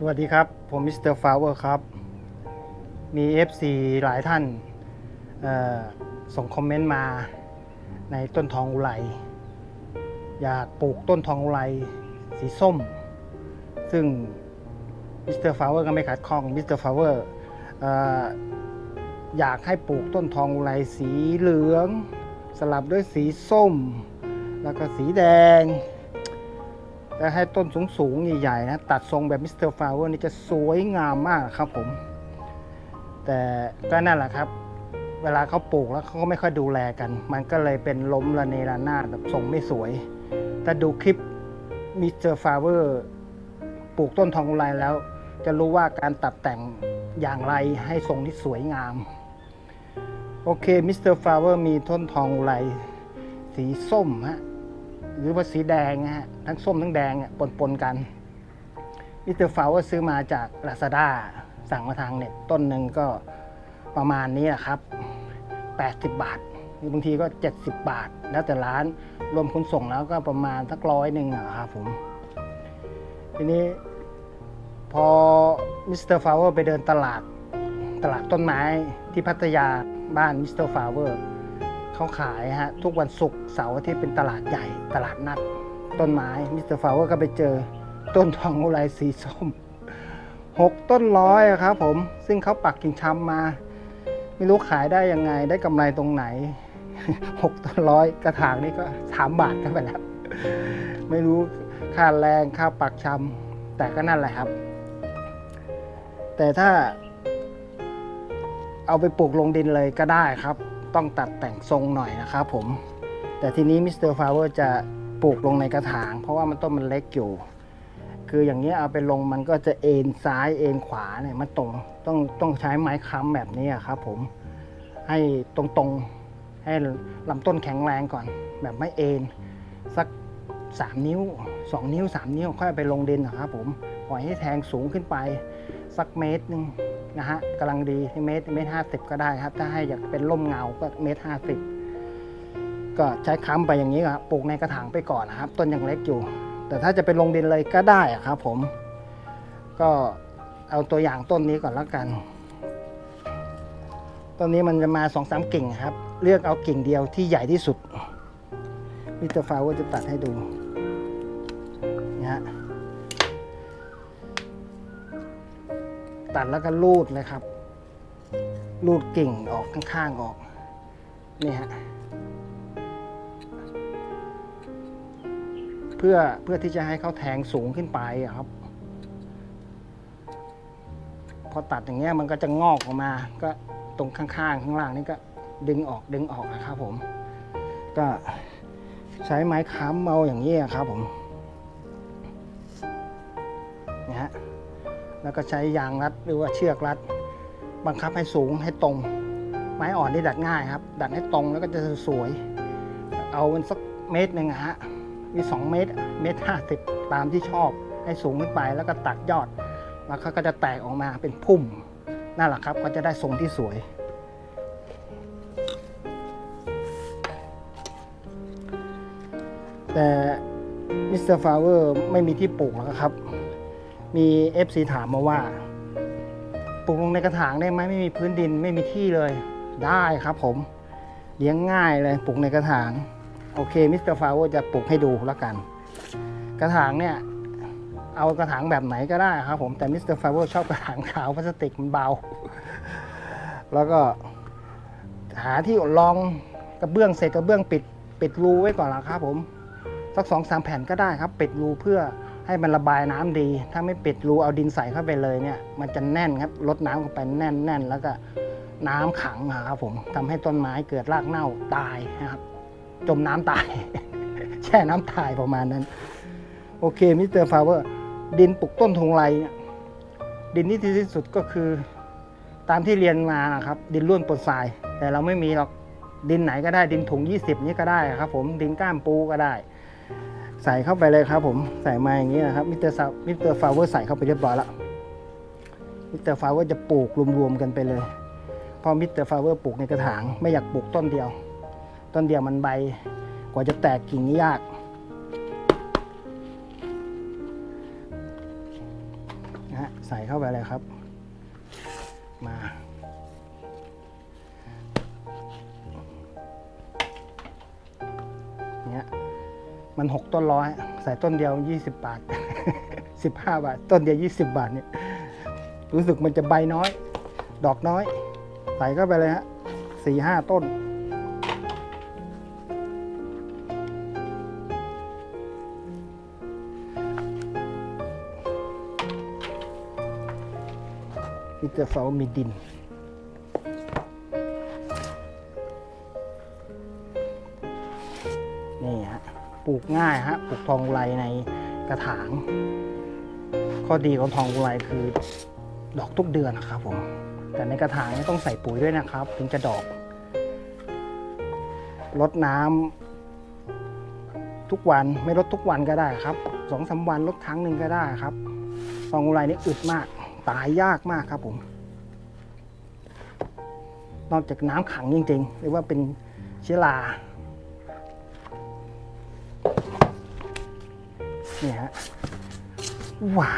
สวัสดีครับ ผมมิสเตอร์ฟาวเวอร์ครับ มี FC หลายท่านส่งคอมเมนต์มาในต้นทองอุไรอยากปลูกต้นทองอุไรสีส้ม ซึ่งมิสเตอร์ฟาวเวอร์ก็ไม่ขัดข้องมิสเตอร์ฟาวเวอร์อยากให้ปลูกต้นทองอุไรสีเหลือง สลับด้วยสีส้ม แล้วก็สีแดง แล้วให้ต้นสูงสูงใหญ่ๆนะตัดทรงแบบมิสเตอร์ฟลาวเวอร์นี่จะสวยงามมากครับผม แต่ก็นั่นแหละครับ เวลาเขาปลูกแล้วเขาก็ไม่ค่อยดูแลกัน มันก็เลยเป็นล้มระเนระนาดแบบทรงไม่สวยถ้าดูคลิปมิสเตอร์ฟลาวเวอร์ปลูกต้นทองอุไรแล้ว จะรู้ว่าการตัดแต่งอย่างไรให้ทรงที่สวยงาม โอเคมิสเตอร์ฟลาวเวอร์มีต้นทองอุไรสีส้มฮะ หรือว่าสีแดงนะฮะทั้งส้มทั้งแดงอะปนๆกันมิสเตอร์ฟาวก็ซื้อมาจาก Lazada สั่งมาทางเน็ตต้นหนึ่งก็ประมาณนี้แหละครับ 80 บาทหรือบางทีก็ 70 บาท แล้วแต่ร้านรวมขนส่งแล้วก็ประมาณสักร้อยหนึ่งอะครับผมทีนี้พอมิสเตอร์ฟาวเวอร์ไปเดินตลาดตลาดต้นไม้ที่พัทยาบ้านมิสเตอร์ฟาว เวอร์เขาขายฮะทุกวันศุกร์เสาร์อาที่เป็นตลาดใหญ่ตลาดนัด ต้นไม้มิสเตอร์ฟาวเวอร์ก็ไปเจอต้นทองอุไรสีส้มหกต้นร้อยอะครับผมซึ่งเขาปักกิ่งชำมา ไม่รู้ขายได้ยังไงได้กำไรตรงไหนหกต้นร้อยกระถางนี่ก็สามบาทกันไปแล้ว ไม่รู้ค่าแรงค่าปักชำแต่ก็นั่นแหละครับ แต่ถ้าเอาไปปลูกลงดินเลยก็ได้ครับ ต้องตัดแต่งทรงหน่อยนะครับผม แต่ทีนี้มิสเตอร์ฟลาวเวอร์จะปลูกลงในกระถาง เพราะว่ามันต้นมันเล็กอยู่คืออย่างนี้เอาไปลงมันก็จะเอ็นซ้ายเอ็นขวาเนี่ยมันตรงต้องต้องใช้ไม้ค้ำแบบนี้ครับผมให้ตรงๆให้ลำต้นแข็งแรงก่อน แบบไม่เอ็นสัก 3 นิ้ว 2 นิ้ว 3 นิ้วค่อยไปลงดินนะครับผมปล่อยให้แทงสูงขึ้นไป สักเมตรหนึ่งนะฮะกำลังดีเมตรเมตรห้าสิบก็ได้ครับ ถ้าให้อยากเป็นร่มเงาก็เมตรห้าสิบก็ใช้ค้ำไปอย่างนี้ครับปลูกในกระถางไปก่อนนะครับ ต้นยังเล็กอยู่ แต่ถ้าจะไปลงดินเลยก็ได้อะครับผม ก็เอาตัวอย่างต้นนี้ก่อนแล้วกัน ต้นนี้มันจะมาสองสามกิ่งครับ เลือกเอากิ่งเดียวที่ใหญ่ที่สุดมิสเตอร์ฟาวจะตัดให้ดูนะฮะ ตัดแล้วก็รูดเลยครับ รูดกิ่งออกข้างๆออก นี่ฮะ เพื่อเพื่อที่จะให้เขาแทงสูงขึ้นไปครับ พอตัดอย่างเงี้ยมันก็จะงอกออกมา ก็ตรงข้างๆ ข้างล่างนี่ก็ดึงออกดึงออกนะครับผม ก็ใช้ไม้ค้ำเอาอย่างนี้อะครับผม แล้วก็ใช้ยางรัดหรือว่าเชือกรัด บังคับให้สูงให้ตรง ไม้อ่อนที่ดัดง่ายครับ ดัดให้ตรงแล้วก็จะสวย เอามันสักเมตรหนึ่งฮะมีสองเมตรเมตรห้าสิบตามที่ชอบให้สูงขึ้นไปแล้วก็ตัดยอด แล้วเขาก็จะแตกออกมาเป็นพุ่มนั่นแหละครับก็จะได้ทรงที่สวยแต่มิสเตอร์ฟลาวเวอร์ไม่มีที่ปลูกแล้วครับ มี FC ถามมาว่าปลูกลงในกระถางได้ไหมไม่มีพื้นดินไม่มีที่เลย ได้ครับผมเลี้ยงง่ายเลยปลูกในกระถาง โอเคมิสเตอร์ฟาวจะปลูกให้ดูแล้วกัน กระถางเนี่ย เอากระถางแบบไหนก็ได้ครับผมแต่มิสเตอร์ฟาวชอบกระถางขาวพลาสติกมันเบา แล้วก็ หาที่รองกระเบื้องเสร็กระเบื้องปิดปิดรูไว้ก่อนละครับผมสักสองสามแผ่นก็ได้ครับ ปิดรูเพื่อ ให้มันระบายน้ำดี ถ้าไม่ปิดรูเอาดินใส่เข้าไปเลยเนี่ยมันจะแน่นครับลดน้ำเข้าไปแน่นแน่นแล้วก็น้ำขังครับผมทำให้ต้นไม้เกิดรากเน่าตายนะครับ จมน้ำตาย แช่น้ำตายประมาณนั้น โอเคมิสเตอร์ฟาวเวอร์ดินปลูกต้นทงไรเนี่ยดินที่ดีที่สุดก็คือ ตามที่เรียนมานะครับ ดินร่วนปนทราย แต่เราไม่มีหรอกดินไหนก็ได้ดินถุง 20 นี้ก็ได้ครับ ผมดินก้ามปูก็ได้ ใส่เข้าไปเลยครับผมใส่มาอย่างนี้นะครับมิสเตอร์มิสเตอร์ฟาวเวอร์ใส่เข้าไปเรียบร้อยแล้วมิสเตอร์ฟาวเวอร์จะปลูกรวมๆกันไปเลยเพอมิสเตอร์ฟาวเวอร์ปลูกในกระถางไม่อยากปลูกต้นเดียว ต้นเดียวมันใบกว่าจะแตกกิ่งนี่ยากนะฮะใส่เข้าไปเลยครับ มันหกต้นร้อยใส่ต้นเดียว 20 บาท 15 บาท ต้นเดียว 20 บาทเนี่ยรู้สึกมันจะใบน้อย ดอกน้อย ใส่เข้าไปเลยฮะสี่ห้าต้นมิสเตอร์ฟามีดินนี่ฮะ ปลูกง่ายฮะปลูกทองอุไรในกระถาง ข้อดีของทองอุไรคือดอกทุกเดือนนะครับผมแต่ในกระถางนี่ต้องใส่ปุ๋ยด้วยนะครับ ถึงจะดอกลดน้ำทุกวันไม่ลดทุกวันก็ได้ครับสองสาวันลดครั้งหนึ่งก็ได้ครับทองอุไรนี่อึดมากตายยากมากครับผม นอกจากน้ำขังจริงๆหรือว่าเป็นเชื้อรา นี่ฮะว้า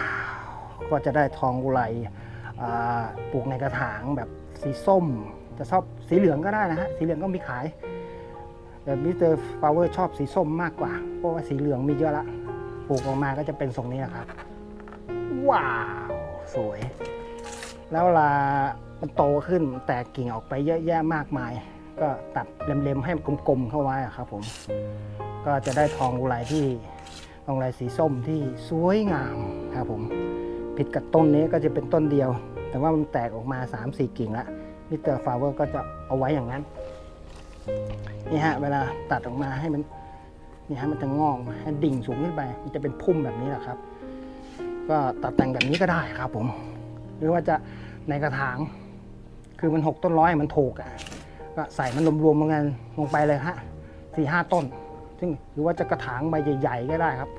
ว ก็จะได้ทองอุไรปลูกในกระถางแบบสีส้ม จะชอบสีเหลืองก็ได้นะฮะ สีเหลืองก็มีขาย แต่มิสเตอร์ฟาวเวอร์ชอบสีส้มมากกว่า เพราะว่าสีเหลืองมีเยอะละ ปลูกออกมาก็จะเป็นทรงนี้นะครับ ว้าว สวย แล้วเวลามันโตขึ้นแตกกิ่งออกไปเยอะแยะมากมาย ก็ตัดเล็มๆให้มันกลมๆเข้าไว้อะครับผม ก็จะได้ทองอุไรที่ องอุไรสีส้มที่สวยงามครับผมผิดกับต้นนี้ก็จะเป็นต้นเดียว แต่ว่ามันแตกออกมา 3-4 กิ่งละมิสเตอร์ฟลาวเวอร์ก็จะเอาไว้อย่างนั้นนี่ฮะเวลาตัดออกมาให้มันนี่ฮะมันจะงอกมาให้ดิ่งสูงขึ้นไป มันจะเป็นพุ่มแบบนี้แหละครับ ก็ตัดแต่งแบบนี้ก็ได้ครับผม หรือว่าจะในกระถาง คือมันหกต้นร้อยมันถูกอะก็ใส่มันรวมๆกันลงไปเลยฮะสี่ห้าต้น ซึ่งหรือว่าจะกระถางใบใหญ่ ๆ ก็ได้ครับ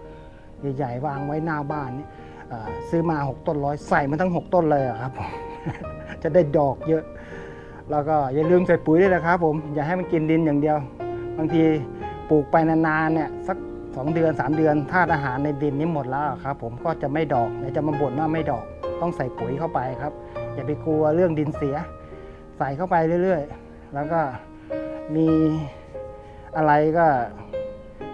ใหญ่ๆวางไว้หน้าบ้านนี่เอ่อซื้อมาหกต้นร้อยใส่มันทั้งหกต้นเลยอะครับผม จะได้ดอกเยอะ แล้วก็อย่าลืมใส่ปุ๋ยด้วยนะครับ ผมอย่าให้มันกินดินอย่างเดียว บางทีปลูกไปนานๆเนี่ยสักสองเดือนสามเดือนธาตุอาหารในดินนี้หมดแล้วครับ ผมก็จะไม่ดอกเดี๋ยวจะมาบ่นว่าไม่ดอกต้องใส่ปุ๋ยเข้าไปครับ อย่าไปกลัวเรื่องดินเสีย ใส่เข้าไปเรื่อยๆ แล้วก็มีอะไรก็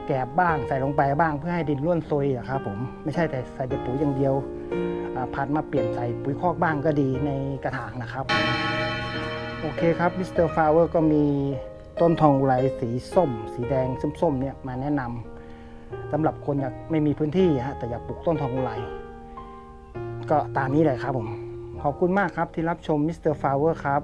แกบบ้างใส่ลงไปบ้างเพื่อให้ดินร่วนซุยอะครับผมไม่ใช่แต่ใส่แต่ปุ๋ยอย่างเดียวอ่าพัดมาเปลี่ยนใส่ปุ๋ยคอกบ้างก็ดีในกระถางนะครับ โอเคครับมิสเตอร์ฟลาวเวอร์ก็มีต้นทองอุไรสีส้ม สีแดงส้มๆเนี่ยมาแนะนำสำหรับคนอยากไม่มีพื้นที่ฮะแต่อยากปลูกต้นทองอุไรก็ตามนี้เลยครับผม ขอบคุณมากครับที่รับชมมิสเตอร์ฟลาวเวอร์ครับ